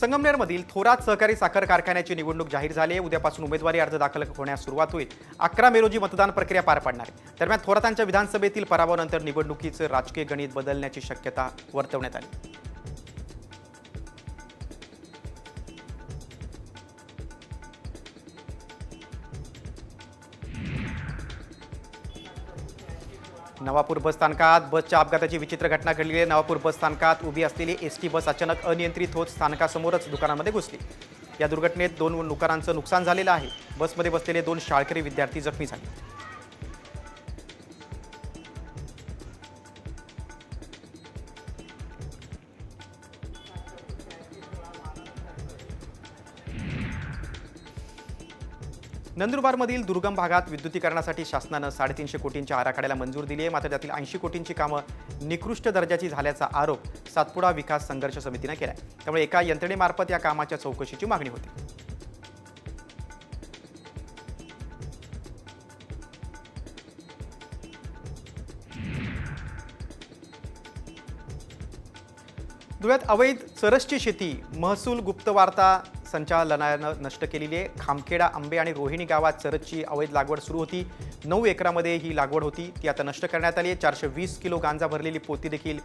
संगमनेरमधील थोरात सहकारी साखर कारखान्याची निवडणूक जाहीर झाली आहे. उद्यापासून उमेदवारी अर्ज दाखल होण्यास सुरुवात होईल. अकरा मे रोजी मतदान प्रक्रिया पार पडणार आहे. दरम्यान थोरातांच्या विधानसभेतील पराभवानंतर निवडणुकीचं राजकीय गणित बदलण्याची शक्यता वर्तवण्यात आली. नवापूर बस स्थानकात बसच्या अपघाताची विचित्र घटना घडली आहे. नवापूर बस स्थानकात उभी असलेली एस टी बस अचानक अनियंत्रित होत स्थानकासमोरच दुकानामध्ये घुसली. या दुर्घटनेत दोन दुकानांचं नुकसान झालेलं आहे. बसमध्ये बसलेले दोन शाळकरी विद्यार्थी जखमी झाले. नंदुरबारमधील दुर्गम भागात विद्युतीकरणासाठी शासनानं साडेतीनशे कोटींच्या आराखड्याला मंजूर दिली आहे मात्र त्यातील ऐंशी कोटींची कामं निकृष्ट दर्जाची झाल्याचा आरोप सातपुडा विकास संघर्ष समितीनं केला आहे त्यामुळे एका यंत्रणेमार्फत या कामाच्या चौकशीची मागणी होती. धुळ्यात अवैध चरसची शेती महसूल गुप्तवार्ता संचालनानं नष्ट केलेली आहे. खामखेडा आंबे आणि रोहिणी गावात चरसची अवैध लागवड सुरू होती. नऊ एकरामध्ये ही लागवड होती. ती आता नष्ट करण्यात आली आहे. चारशे वीस किलो गांजा भरलेली पोती देखील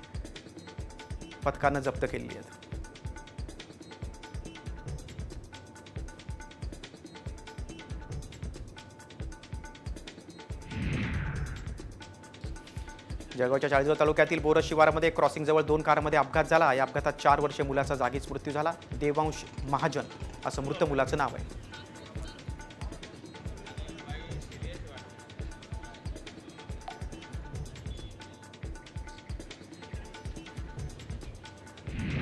पथकानं जप्त केलेली आहेत. जळगावच्या चाळीसगाव तालुक्यातील बोरस शिवारामध्ये क्रॉसिंगजवळ दोन कारमध्ये अपघात झाला. या अपघातात चार वर्षीय मुलाचा जागीच मृत्यू झाला. देवांश महाजन असं मृत मुलाचं नाव आहे.